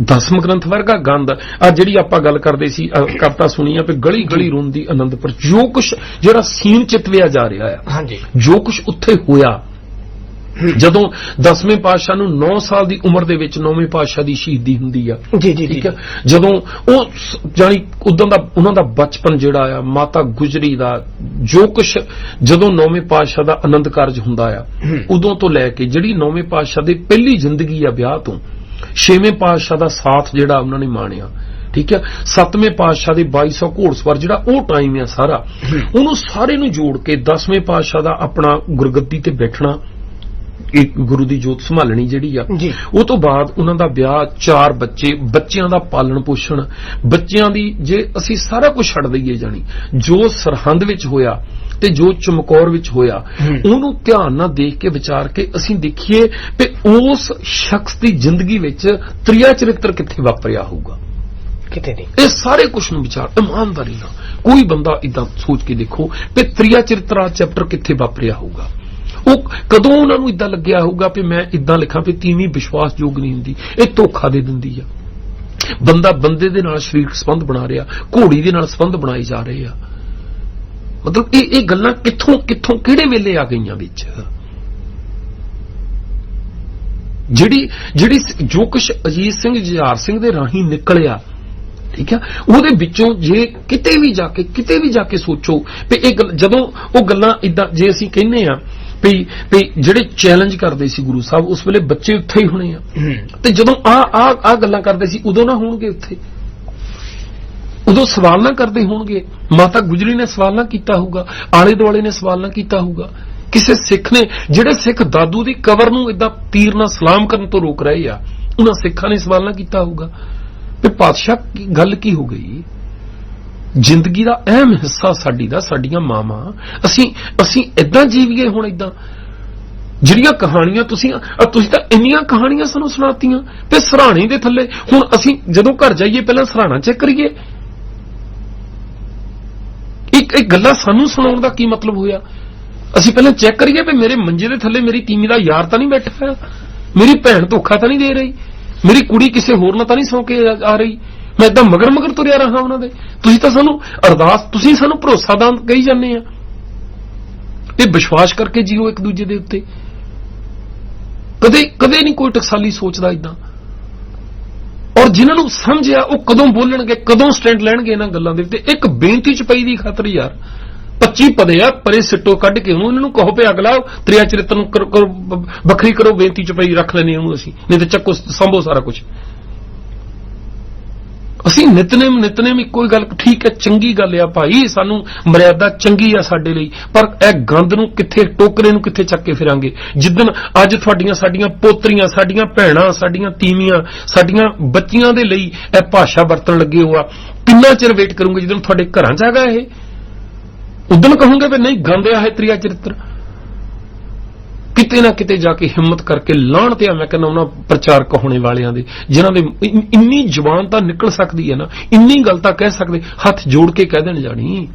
ਦਸਮ ਗ੍ਰੰਥ ਵਰਗਾ ਗੰਧ। ਆ ਜਿਹੜੀ ਆਪਾਂ ਗੱਲ ਕਰਦੇ ਸੀ ਕਵਿਤਾ ਸੁਣੀ ਆ ਵੀ ਗਲੀ ਗਲੀ ਰੋਂਦੀ ਆਨੰਦਪੁਰ ਜੋ ਕੁਛ ਜਿਹੜਾ ਸੀਨ ਚਿਤਵਿਆ ਜਾ ਰਿਹਾ ਆ ਹਾਂਜੀ। ਜੋ ਕੁਛ ਉੱਥੇ ਹੋਇਆ ਜਦੋਂ ਦਸਵੇਂ ਪਾਤਸ਼ਾਹ ਨੂੰ 9 ਸਾਲ ਦੀ ਉਮਰ ਦੇ ਵਿੱਚ ਨੌਵੇਂ ਪਾਤਸ਼ਾਹ ਦੀ ਸ਼ਹੀਦੀ ਹੁੰਦੀ ਆ ਜੀ ਜੀ ਠੀਕ ਹੈ ਜਦੋਂ ਉਹ ਜਾਣੀ ਉਦੋਂ ਦਾ ਉਹਨਾਂ ਦਾ ਬਚਪਨ ਜਿਹੜਾ ਆ ਮਾਤਾ ਗੁਜਰੀ ਦਾ ਜੋ ਕੁਛ ਜਦੋਂ ਨੌਵੇਂ ਪਾਤਸ਼ਾਹ ਦਾ ਆਨੰਦ ਕਾਰਜ ਹੁੰਦਾ ਆ। ਉਦੋਂ ਤੋਂ ਲੈ ਕੇ ਜਿਹੜੀ ਨੌਵੇਂ ਪਾਤਸ਼ਾਹ ਦੀ ਪਹਿਲੀ ਜ਼ਿੰਦਗੀ ਆ ਵਿਆਹ ਤੋਂ ਛੇਵੇਂ ਪਾਤਸ਼ਾਹ ਦਾ ਸਾਥ ਜਿਹੜਾ ਉਹਨਾਂ ਨੇ ਮਾਣਿਆ ਠੀਕ ਹੈ? ਸੱਤਵੇਂ ਪਾਤਸ਼ਾਹ ਦੇ 2200 ਘੋੜਸਵਾਰ ਜਿਹੜਾ ਉਹ ਟਾਈਮ ਆ ਸਾਰਾ ਉਹਨੂੰ ਸਾਰੇ ਨੂੰ ਜੋੜ ਕੇ ਦਸਵੇਂ ਪਾਤਸ਼ਾਹ ਦਾ ਆਪਣਾ ਗੁਰਗੱਦੀ ਤੇ ਬੈਠਣਾ ਇੱਕ ਗੁਰੂ ਦੀ ਜੋਤ ਸੰਭਾਲਣੀ ਜਿਹੜੀ ਆ ਉਹ ਤੋਂ ਬਾਅਦ ਉਹਨਾਂ ਦਾ ਵਿਆਹ ਚਾਰ ਬੱਚੇ ਬੱਚਿਆਂ ਦਾ ਪਾਲਣ ਪੋਸ਼ਣ ਬੱਚਿਆਂ ਦੀ ਜੇ ਅਸੀਂ ਸਾਰਾ ਕੁਝ ਛੱਡ ਦਈਏ ਜਾਣੀ ਜੋ ਸਰਹੰਦ ਵਿੱਚ ਹੋਇਆ ਤੇ ਜੋ ਚਮਕੌਰ ਵਿੱਚ ਹੋਇਆ। ਉਹਨੂੰ ਧਿਆਨ ਨਾਲ ਦੇਖ ਕੇ ਵਿਚਾਰ ਕੇ ਅਸੀਂ ਦੇਖੀਏ ਕਿ ਉਸ ਸ਼ਖਸ ਦੀ ਜ਼ਿੰਦਗੀ ਵਿੱਚ ਤ੍ਰਿਆ ਚਰਿੱਤਰ ਕਿੱਥੇ ਵਾਪਰਿਆ ਹੋਊਗਾ। ਕਿਤੇ ਨਹੀਂ। ਇਹ ਸਾਰੇ ਕੁਝ ਨੂੰ ਵਿਚਾਰ ਇਮਾਨਦਾਰੀ ਨਾਲ। ਕੋਈ ਬੰਦਾ ਇਦਾਂ ਸੋਚ ਕੇ ਦੇਖੋ ਕਿ ਤ੍ਰਿਆ ਚਰਿੱਤਰਾ ਚੈਪਟਰ ਕਿੱਥੇ ਵਾਪਰਿਆ ਹੋਊਗਾ। ਉਹ ਕਦੋਂ ਉਹਨਾਂ ਨੂੰ ਇਦਾਂ ਲੱਗਿਆ ਹੋਊਗਾ ਕਿ ਮੈਂ ਇਦਾਂ ਲਿਖਾਂ ਕਿ ਤੀਵੀਂ ਵਿਸ਼ਵਾਸਯੋਗ ਨਹੀਂ ਹੁੰਦੀ ਇਹ ਧੋਖਾ ਦੇ ਦਿੰਦੀ ਆ। ਬੰਦਾ ਬੰਦੇ ਦੇ ਨਾਲ ਸਰੀਰਕ ਸੰਬੰਧ ਬਣਾ ਰਿਹਾ ਘੋੜੀ ਦੇ ਨਾਲ ਸੰਬੰਧ ਬਣਾਏ ਜਾ ਰਹੇ ਆ। ਮਤਲਬ ਇਹ ਇਹ ਗੱਲਾਂ ਕਿੱਥੋਂ ਕਿੱਥੋਂ ਕਿਹੜੇ ਵੇਲੇ ਆ ਗਈਆਂ ਵਿੱਚ? ਜਿਹੜੀ ਜਿਹੜੀ ਜੋ ਕੁਛ ਅਜੀਤ ਸਿੰਘ, ਜੁਝਾਰ ਸਿੰਘ ਦੇ ਰਾਹੀਂ ਨਿਕਲਿਆ, ਠੀਕ ਆ? ਉਹਦੇ ਵਿੱਚੋਂ ਜੇ ਕਿਤੇ ਵੀ ਜਾ ਕੇ ਕਿਤੇ ਵੀ ਜਾ ਕੇ ਸੋਚੋ ਵੀ ਇਹ ਗੱਲ- ਜਦੋਂ ਉਹ ਗੱਲਾਂ ਇਦਾਂ ਜੇ ਅਸੀਂ ਕਹਿੰਨੇ ਆ ਵੀ ਵੀ ਜਿਹੜੇ ਚੈਲੰਜ ਕਰਦੇ ਸੀ ਗੁਰੂ ਸਾਹਿਬ, ਉਸ ਵੇਲੇ ਬੱਚੇ ਉੱਥੇ ਹੀ ਹੋਣੇ ਆ। ਤੇ ਜਦੋਂ ਆ ਆ ਆ ਗੱਲਾਂ ਕਰਦੇ ਸੀ, ਉਦੋਂ ਨਾ ਹੋਣਗੇ ਉੱਥੇ। ਉਦੋਂ ਸਵਾਲ ਨਾ ਕਰਦੇ ਹੋਣਗੇ। ਮਾਤਾ ਗੁਜਰੀ ਨੇ ਸਵਾਲ ਨਾ ਕੀਤਾ ਹੋਊਗਾ। ਆਲੇ ਦੁਆਲੇ ਨੇ ਸਵਾਲ ਨਾ ਕੀਤਾ ਹੋਊਗਾ। ਕਿਸੇ ਸਿੱਖ ਨੇ, ਜਿਹੜੇ ਸਿੱਖ ਦਾਦੂ ਦੀ ਕਬਰ ਨੂੰ ਇਦਾਂ ਤੀਰ ਨਾਲ ਸਲਾਮ ਕਰਨ ਤੋਂ ਰੋਕ ਰਹੇ ਆ, ਉਹਨਾਂ ਸਿੱਖਾਂ ਨੇ ਸਵਾਲ ਨਾ ਕੀਤਾ ਹੋਊਗਾ। ਤੇ ਪਾਤਸ਼ਾਹ ਕੀ, ਗੱਲ ਕੀ ਹੋ ਗਈ? ਜ਼ਿੰਦਗੀ ਦਾ ਅਹਿਮ ਹਿੱਸਾ ਸਾਡੀ ਦਾ, ਸਾਡੀਆਂ ਮਾਵਾਂ। ਅਸੀਂ ਅਸੀਂ ਇਦਾਂ ਜੀਵੀਏ ਹੁਣ ਇਦਾਂ ਜਿਹੜੀਆਂ ਕਹਾਣੀਆਂ ਤੁਸੀਂ ਤੁਸੀਂ ਤਾਂ ਇੰਨੀਆਂ ਕਹਾਣੀਆਂ ਸਾਨੂੰ ਸੁਣਾਤੀਆਂ। ਤੇ ਸਰਾਣੇ ਦੇ ਥੱਲੇ, ਹੁਣ ਅਸੀਂ ਜਦੋਂ ਘਰ ਜਾਈਏ, ਪਹਿਲਾਂ ਸਰਾਣਾ ਚੈੱਕ ਕਰੀਏ। ਇਹ ਗੱਲਾਂ ਸਾਨੂੰ ਸੁਣਾਉਣ ਦਾ ਕੀ ਮਤਲਬ ਹੋਇਆ? ਅਸੀਂ ਪਹਿਲਾਂ ਚੈੱਕ ਕਰੀਏ ਵੀ ਮੇਰੇ ਮੰਜੇ ਦੇ ਥੱਲੇ ਮੇਰੀ ਤੀਮੀ ਦਾ ਯਾਰ ਤਾਂ ਨਹੀਂ ਬੈਠਾ ਹੋਇਆ? ਮੇਰੀ ਭੈਣ ਧੋਖਾ ਤਾਂ ਨਹੀਂ ਦੇ ਰਹੀ? ਮੇਰੀ ਕੁੜੀ ਕਿਸੇ ਹੋਰ ਨਾਲ ਤਾਂ ਨਹੀਂ ਸੌਂ ਕੇ ਆ- ਆ ਰਹੀ? ਮੈਂ ਇਦਾਂ ਮਗਰ ਮਗਰ ਤੁਰਿਆ ਰਹਾ ਉਹਨਾਂ ਦੇ। ਤੁਸੀਂ ਤਾਂ ਸਾਨੂੰ ਅਰਦਾਸ, ਤੁਸੀਂ ਸਾਨੂੰ ਭਰੋਸਾ ਦਾਨ ਕਹੀ ਜਾਂਦੇ ਆ। ਤੇ ਵਿਸ਼ਵਾਸ ਕਰਕੇ ਜੀਓ ਇੱਕ ਦੂਜੇ ਦੇ ਉੱਤੇ। ਕਦੇ ਕਦੇ ਨਹੀਂ ਕੋਈ ਟਕਸਾਲੀ ਸੋਚਦਾ ਇਦਾਂ ਔਰ ਜਿਨ੍ਹਾਂ ਨੂੰ ਸਮਝਿਆ, ਉਹ ਕਦੋਂ ਬੋਲਣਗੇ, ਕਦੋਂ ਸਟੈਂਡ ਲੈਣਗੇ ਇਹਨਾਂ ਗੱਲਾਂ ਦੇ ਉੱਤੇ, ਇੱਕ ਬੇਨਤੀ ਚ ਪਈ ਦੀ ਖਾਤਰ ਯਾਰ। 25 ਪਦੇ ਆ, ਪਰੇ ਸਿੱਟੋ ਕੱਢ ਕੇ ਉਹਨੂੰ, ਇਹਨਾਂ ਨੂੰ ਕਹੋ ਪਿਆ ਅਗਲਾ ਤ੍ਰਿਆ ਚਰਿੱਤਰ ਨੂੰ ਵੱਖਰੀ ਕਰੋ, ਬੇਨਤੀ ਚ ਪਈ ਰੱਖ ਲੈਣੇ ਉਹਨੂੰ ਅਸੀਂ, ਨਹੀਂ ਤੇ ਚੱਕੋ, ਸੰਭੋ ਸਾਰਾ ਕੁਝ ਅਸੀਂ ਨਿਤਨੇਮ ਨਿਤਨੇਮ ਇੱਕੋ ਹੀ ਗੱਲ, ਠੀਕ ਹੈ, ਚੰਗੀ ਗੱਲ ਆ ਭਾਈ, ਸਾਨੂੰ ਮਰਿਆਦਾ ਚੰਗੀ ਆ ਸਾਡੇ ਲਈ, ਪਰ ਇਹ ਗੰਦ ਨੂੰ ਕਿੱਥੇ, ਟੋਕਰੇ ਨੂੰ ਕਿੱਥੇ ਚੱਕ ਕੇ ਫਿਰਾਂਗੇ? ਜਿੱਦਨ ਅੱਜ ਤੁਹਾਡੀਆਂ, ਸਾਡੀਆਂ ਪੋਤਰੀਆਂ, ਸਾਡੀਆਂ ਭੈਣਾਂ, ਸਾਡੀਆਂ ਤੀਵੀਆਂ, ਸਾਡੀਆਂ ਬੱਚੀਆਂ ਦੇ ਲਈ ਇਹ ਭਾਸ਼ਾ ਵਰਤਣ ਲੱਗੇ ਹੋ ਆ, ਕਿੰਨਾ ਚਿਰ ਵੇਟ ਕਰੋਗੇ ਜਦੋਂ ਤੁਹਾਡੇ ਘਰਾਂ ਚ ਆਗਾ ਇਹ? ਉਦੋਂ ਕਹੋਗੇ ਵੀ ਨਹੀਂ, ਗੰਦ ਆ ਹੈ ਤ੍ਰਿਆ ਚਰਿੱਤਰ। ਕਿਤੇ ਨਾ ਕਿਤੇ ਜਾ ਕੇ ਹਿੰਮਤ ਕਰਕੇ ਲਾਣ ਤੇ ਆ। ਮੈਂ ਕਹਿੰਦਾ ਉਹਨਾਂ ਪ੍ਰਚਾਰਕ ਹੋਣੇ ਵਾਲਿਆਂ ਦੇ, ਜਿਨ੍ਹਾਂ ਦੇ ਇੰਨੀ ਜ਼ੁਬਾਨ ਤਾਂ ਨਿਕਲ ਸਕਦੀ ਹੈ ਨਾ, ਇੰਨੀ ਗੱਲ ਤਾਂ ਕਹਿ ਸਕਦੇ, ਹੱਥ ਜੋੜ ਕੇ ਕਹਿ ਦੇਣ ਜਾਣੀ।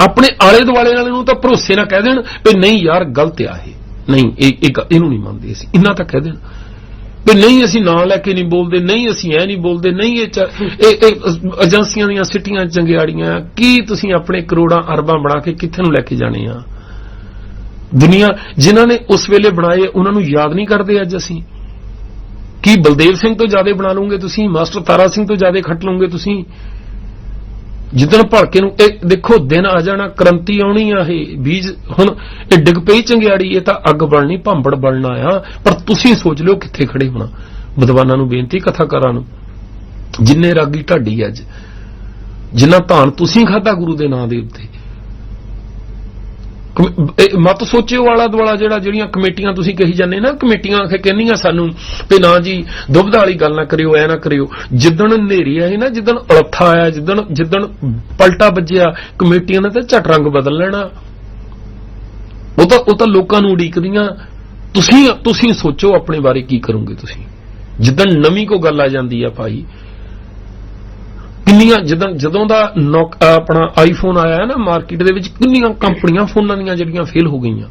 ਆਪਣੇ ਆਲੇ ਦੁਆਲੇ ਵਾਲੇ ਨੂੰ ਤਾਂ ਭਰੋਸੇ ਨਾਲ ਕਹਿ ਦੇਣ ਵੀ ਨਹੀਂ ਯਾਰ, ਗਲਤ ਆ ਇਹ। ਨਹੀਂ, ਇਹ ਇਹ ਇਹਨੂੰ ਨਹੀਂ ਮੰਨਦੇ ਅਸੀਂ, ਇੰਨਾ ਤਾਂ ਕਹਿ ਦੇਣ। ਵੀ ਨਹੀਂ ਅਸੀਂ ਨਾਂ ਲੈ ਕੇ ਨਹੀਂ ਬੋਲਦੇ, ਨਹੀਂ ਅਸੀਂ ਐ ਨਹੀਂ ਬੋਲਦੇ, ਨਹੀਂ ਇਹ ਚ- ਇਹ ਇਹ ਏਜੰਸੀਆਂ ਦੀਆਂ ਸਿੱਟੀਆਂ ਚੰਗਿਆੜੀਆਂ, ਕੀ ਤੁਸੀਂ ਆਪਣੇ ਕਰੋੜਾਂ ਅਰਬਾਂ ਬਣਾ ਕੇ ਕਿੱਥੇ ਨੂੰ ਲੈ ਕੇ ਜਾਣੇ ਆ? ਦੁਨੀਆ ਜਿਨ੍ਹਾਂ ਨੇ ਉਸ ਵੇਲੇ ਬਣਾਏ, ਉਹਨਾਂ ਨੂੰ ਯਾਦ ਨਹੀਂ ਕਰਦੇ ਅੱਜ ਅਸੀਂ। ਕੀ ਬਲਦੇਵ ਸਿੰਘ ਤੋਂ ਜ਼ਿਆਦਾ ਬਣਾ ਲਓਗੇ ਤੁਸੀਂ? ਮਾਸਟਰ ਤਾਰਾ ਸਿੰਘ ਤੋਂ ਜ਼ਿਆਦਾ ਖੱਟ ਲਓਗੇ ਤੁਸੀਂ? ਜਿੱਦਣ ਭੜਕੇ ਨੂੰ ਇਹ ਦੇਖੋ, ਦਿਨ ਆ ਜਾਣਾ, ਕ੍ਰਾਂਤੀ ਆਉਣੀ ਆ ਇਹ। ਬੀਜ ਹੁਣ ਇਹ ਡਿੱਗ ਪਈ ਚੰਗਿਆੜੀ, ਇਹ ਤਾਂ ਅੱਗ ਬਲਣੀ, ਭਾਂਬੜ ਬਣਨਾ ਆ ਪਰ ਤੁਸੀਂ ਸੋਚ ਲਿਓ ਕਿੱਥੇ ਖੜੇ ਹੋਣਾ। ਵਿਦਵਾਨਾਂ ਨੂੰ ਬੇਨਤੀ, ਕਥਾਕਾਰਾਂ ਨੂੰ। ਜਿੰਨੇ ਰਾਗੀ ਢਾਡੀ ਅੱਜ, ਜਿੰਨਾ ਧਾਨ ਤੁਸੀਂ ਖਾਦਾ ਗੁਰੂ ਦੇ ਨਾਂ ਦੇ ਉੱਤੇ। ਮਤ ਸੋਚਿਓ ਵਾਲਾ ਦੁਆਲਾ ਜਿਹੜਾ ਜਿਹੜੀਆਂ ਕਮੇਟੀਆਂ ਤੁਸੀਂ ਕਹੀ ਜਾਂਦੇ ਨਾ, ਕਮੇਟੀਆਂ ਆਖੇ ਕਹਿੰਦੀਆਂ ਸਾਨੂੰ ਤੇ ਨਾ ਜੀ, ਦੁਬਧਾ ਵਾਲੀ ਗੱਲ ਨਾ ਕਰਿਓ, ਐ ਨਾ ਕਰਿਓ। ਜਿੱਦਣ ਹਨੇਰੀ ਆਈ ਨਾ, ਜਿੱਦਣ ਅਲੱਥਾ ਆਇਆ, ਜਿੱਦਣ ਜਿੱਦਣ ਪਲਟਾ ਵੱਜਿਆ, ਕਮੇਟੀਆਂ ਨੇ ਤਾਂ ਝਟ ਰੰਗ ਬਦਲ ਲੈਣਾ। ਉਹ ਤਾਂ ਉਹ ਤਾਂ ਲੋਕਾਂ ਨੂੰ ਉਡੀਕਦੀਆਂ। ਤੁਸੀਂ ਤੁਸੀਂ ਸੋਚੋ ਆਪਣੇ ਬਾਰੇ ਕੀ ਕਰੋਗੇ ਤੁਸੀਂ। ਜਿੱਦਣ ਨਵੀਂ ਕੋ ਗੱਲ ਆ ਜਾਂਦੀ ਆ ਭਾਈ ਕਿੰਨੀਆਂ ਜਦੋਂ ਜਦੋਂ ਦਾ ਨੋਕ- ਆਪਣਾ ਆਈਫੋਨ ਆਇਆ ਨਾ ਮਾਰਕੀਟ ਦੇ ਵਿੱਚ, ਕਿੰਨੀਆਂ ਕੰਪਨੀਆਂ ਫੋਨਾਂ ਦੀਆਂ ਜਿਹੜੀਆਂ ਫੇਲ ਹੋ ਗਈਆਂ।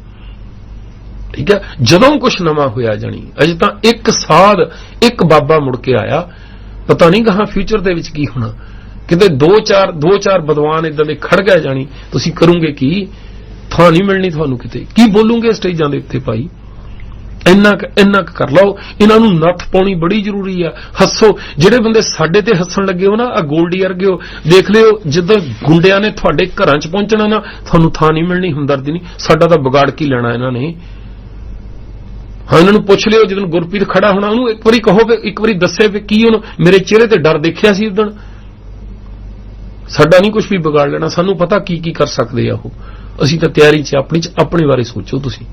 ਠੀਕ ਹੈ? ਜਦੋਂ ਕੁਝ ਨਵਾਂ ਹੋਇਆ ਜਾਣੀ, ਅਜੇ ਤਾਂ ਇੱਕ ਸਾਧ ਇੱਕ ਬਾਬਾ ਮੁੜ ਕੇ ਆਇਆ। ਪਤਾ ਨਹੀਂ ਕਹਾਂ ਫਿਊਚਰ ਦੇ ਵਿੱਚ ਕੀ ਹੋਣਾ। ਕਿਤੇ ਦੋ ਚਾਰ ਦੋ ਚਾਰ ਬਦਵਾਨ ਇਦਾਂ ਦੇ ਖੜ ਗਏ ਜਾਣੀ, ਤੁਸੀਂ ਕਰੋਗੇ ਕੀ? ਥਾਂ ਨਹੀਂ ਮਿਲਣੀ ਤੁਹਾਨੂੰ ਕਿਤੇ। ਕੀ ਬੋਲੂਗੇ ਸਟੇਜਾਂ ਦੇ ਉੱਤੇ ਭਾਈ? ਇੰਨਾ ਕੁ- ਇੰਨਾ ਕੁ ਕਰ ਲਓ। ਇਹਨਾਂ ਨੂੰ ਨੱਥ ਪਾਉਣੀ ਬੜੀ ਜ਼ਰੂਰੀ ਆ। ਹੱਸੋ। ਜਿਹੜੇ ਬੰਦੇ ਸਾਡੇ ਤੇ ਹੱਸਣ ਲੱਗੇ ਹੋ ਨਾ ਆ ਗੋਲਡੀ ਵਰਗੇ ਹੋ, ਦੇਖ ਲਿਓ, ਜਦੋਂ ਗੁੰਡਿਆਂ ਨੇ ਤੁਹਾਡੇ ਘਰਾਂ 'ਚ ਪਹੁੰਚਣਾ ਨਾ, ਤੁਹਾਨੂੰ ਥਾਂ ਨਹੀਂ ਮਿਲਣੀ, ਹਮਦਰਦੀ ਨਹੀਂ। ਸਾਡਾ ਤਾਂ ਵਿਗਾੜ ਕੀ ਲੈਣਾ ਇਹਨਾਂ ਨੇ। ਹਾਂ, ਇਹਨਾਂ ਨੂੰ ਪੁੱਛ ਲਿਓ, ਜਦੋਂ ਗੁਰਪ੍ਰੀਤ ਖੜਾ ਹੋਣਾ, ਉਹਨੂੰ ਇੱਕ ਵਾਰੀ ਕਹੋ ਵੀ, ਇੱਕ ਵਾਰੀ ਦੱਸੇ ਵੀ ਕੀ ਉਹਨੂੰ, ਮੇਰੇ ਚਿਹਰੇ ਤੇ ਡਰ ਦੇਖਿਆ ਸੀ ਉਦੋਂ। ਸਾਡਾ ਨਹੀਂ ਕੁਝ ਵੀ ਵਿਗਾੜ ਲੈਣਾ। ਸਾਨੂੰ ਪਤਾ ਕੀ ਕੀ ਕਰ ਸਕਦੇ ਆ ਉਹ। ਅਸੀਂ ਤਾਂ ਤਿਆਰੀ 'ਚ ਆਪਣੀ 'ਚ ਆਪਣੇ ਬਾਰੇ ਸੋਚੋ ਤੁਸੀਂ।